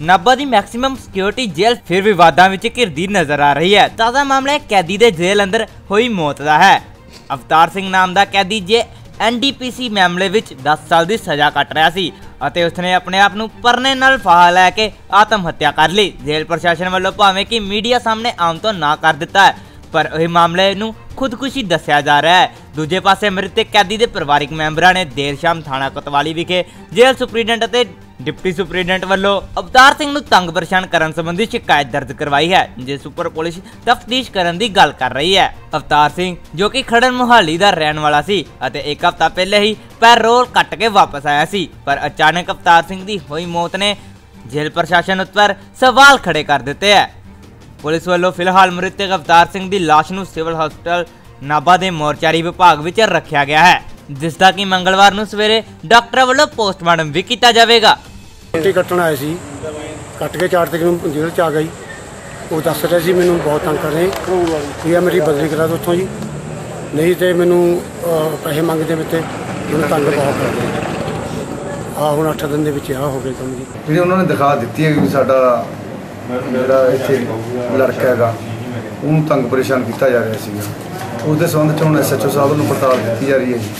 ਨਾਭਾ ਦੀ maximum security ਜੇਲ੍ਹ ਫਿਰ ਵਿਵਾਦਾਂ ਵਿੱਚ ਘਿਰਦੀ ਨਜ਼ਰ ਆ ਰਹੀ ਹੈ। ਤਾਜ਼ਾ ਮਾਮਲਾ ਕੈਦੀ ਦੇ ਜੇਲ੍ਹ ਅੰਦਰ ਹੋਈ ਮੌਤ ਦਾ ਹੈ। ਅਵਤਾਰ ਸਿੰਘ ਨਾਮ ਦਾ ਕੈਦੀ ਜੇ ਐਨਡੀਪੀਸੀ ਮਾਮਲੇ ਵਿੱਚ 10 ਸਾਲ ਦੀ ਸਜ਼ਾ ਕੱਟ ਰਿਹਾ ਸੀ ਅਤੇ ਉਸਨੇ ਆਪਣੇ ਆਪ ਨੂੰ ਪਰਨੇ ਨਾਲ ਫਾਹਾ ਲੈ ਕੇ ਆਤਮ ਹੱਤਿਆ ਕਰ ਲਈ। ਜੇਲ੍ਹ ਪ੍ਰਸ਼ਾਸਨ ਵੱਲੋਂ ਭਾਵੇਂ ਕਿ ਮੀਡੀਆ ਸਾਹਮਣੇ ਆਉਣ ਤੋਂ ਨਾ ਕਰ ਦਿੱਤਾ ਹੈ, ਪਰ ਇਹ ਮਾਮਲੇ ਨੂੰ ਖੁਦਕੁਸ਼ੀ ਦੱਸਿਆ ਜਾ ਰਿਹਾ ਹੈ। ਦੂਜੇ ਪਾਸੇ ਮ੍ਰਿਤਕ ਕੈਦੀ ਦੇ ਪਰਿਵਾਰਕ ਮੈਂਬਰਾਂ ਨੇ ਦੇਰ ਸ਼ਾਮ ਥਾਣਾ ਕੋਤਵਾਲੀ ਵਿਖੇ ਜੇਲ੍ਹ ਸੁਪਰੀਡੈਂਟ ਅਤੇ ਡਿਪਟੀ ਸੁਪਰੀਡੈਂਟ ਵੱਲੋਂ ਅਵਤਾਰ ਸਿੰਘ ਨੂੰ ਤੰਗ ਪਰੇਸ਼ਾਨ ਕਰਨ ਸੰਬੰਧੀ ਸ਼ਿਕਾਇਤ ਦਰਜ ਕਰਵਾਈ ਹੈ, ਜਿਸ ਉੱਪਰ ਪੁਲਿਸ ਤਫਤੀਸ਼ ਕਰਨ ਦੀ ਗੱਲ ਕਰ ਰਹੀ ਹੈ। ਅਵਤਾਰ ਸਿੰਘ, ਜੋ ਕਿ ਖੜਨ ਮੁਹਾਲੀ ਦਾ ਰਹਿਣ ਵਾਲਾ ਸੀ ਅਤੇ ਇੱਕ ਹਫ਼ਤਾ ਪਹਿਲੇ ਹੀ ਪੈਰੋਲ ਕੱਟ ਕੇ ਵਾਪਸ ਆਇਆ ਸੀ, ਪਰ ਅਚਾਨਕ ਅਵਤਾਰ ਸਿੰਘ ਦੀ ਹੋਈ ਮੌਤ ਨੇ ਜੇਲ੍ਹ ਪ੍ਰਸ਼ਾਸਨ ਉੱਪਰ ਸਵਾਲ ਖੜੇ ਕਰ ਦਿੱਤੇ ਹੈ। ਪੁਲਿਸ ਵੱਲੋਂ ਫਿਲਹਾਲ ਮ੍ਰਿਤਕ ਅਵਤਾਰ ਸਿੰਘ ਦੀ ਲਾਸ਼ ਨੂੰ ਸਿਵਲ ਹਸਪਤਾਲ ਨਾਭਾ ਦੇ ਮੋਰਚਾਰੀ ਵਿਭਾਗ ਵਿੱਚ ਰੱਖਿਆ ਗਿਆ ਹੈ, ਜਿਸ ਦਾ ਕਿ ਮੰਗਲਵਾਰ ਨੂੰ ਸਵੇਰੇ ਡਾਕਟਰ ਵੱਲੋਂ ਪੋਸਟਮਾਰਟਮ ਵੀ ਕੀਤਾ ਜਾਵੇਗਾ। ਰੋਟੀ ਕੱਟਣ ਆਏ ਸੀ। ਕੱਟ ਕੇ 4 ਤਰੀਕ ਨੂੰ ਜੇਲ੍ਹ ਚ ਆ ਗਈ ਉਹ ਦੱਸ ਰਿਹਾ ਸੀ, ਮੈਨੂੰ ਬਹੁਤ ਤੰਗ ਕਰ ਰਹੇ ਵੀ ਆ ਮੇਰੀ ਬਦਲੀ ਕਰਾ ਦਿਓ ਉੱਥੋਂ ਜੀ। ਨਹੀਂ ਤੇ ਮੈਨੂੰ ਪੈਸੇ ਮੰਗਦੇ ਵਿੱਚ ਮੈਨੂੰ ਤੰਗ ਬਹੁਤ ਕਰਦੇ ਆ ਹੁਣ 8 ਦਿਨ ਦੇ ਵਿੱਚ ਆ ਹੋ ਗਿਆ ਕੰਮ ਜੀ। ਜਿਹੜੀ ਉਹਨਾਂ ਨੇ ਦਿਖਾ ਦਿੱਤੀ ਹੈ ਕਿ ਵੀ ਸਾਡਾ ਜਿਹੜਾ ਇੱਥੇ ਲੜਕਾ ਹੈਗਾ, ਉਹਨੂੰ ਤੰਗ ਪਰੇਸ਼ਾਨ ਕੀਤਾ ਜਾ ਰਿਹਾ ਸੀਗਾ। ਉਹਦੇ ਦੇ ਸੰਬੰਧ ਚ ਹੁਣ ਐਸਐਚਓ ਸਾਹਿਬ ਨੂੰ ਪੜਤਾਲ ਕੀਤੀ ਜਾ ਰਹੀ ਹੈ ਜੀ,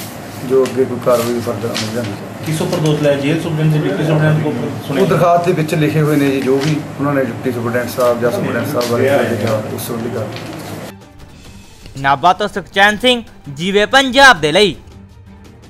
ਜੋ ਅੱਗੇ ਕੋਈ ਕਾਰਵਾਈ ਫਰਦਰ ਅਮਲ ਜਾਂਦੀ किस ऊपर दोष लाया जेल सुप्रीम से डिप्टी सुप्रीम को सुने ਉਹ ਦਿਖਾਤ ਦੇ ਵਿੱਚ ਲਿਖੇ ਹੋਏ ਨੇ ਜੀ ਜੋ ਵੀ ਉਹਨਾਂ ਨੇ ਡਿਪਟੀ ਸੁਪਰਡੈਂਟ ਸਾਹਿਬ ਜਾਂ ਸੁਪਰਡੈਂਟ ਸਾਹਿਬ ਬਾਰੇ ਲਿਖਿਆ ਉਸ ਸੰਬੰਧੀ ਗੱਲ ਨਾਭਾ ਤੋਂ ਸੁਖਚੈਨ ਸਿੰਘ ਜੀਵੇ ਪੰਜਾਬ ਦੇ ਲਈ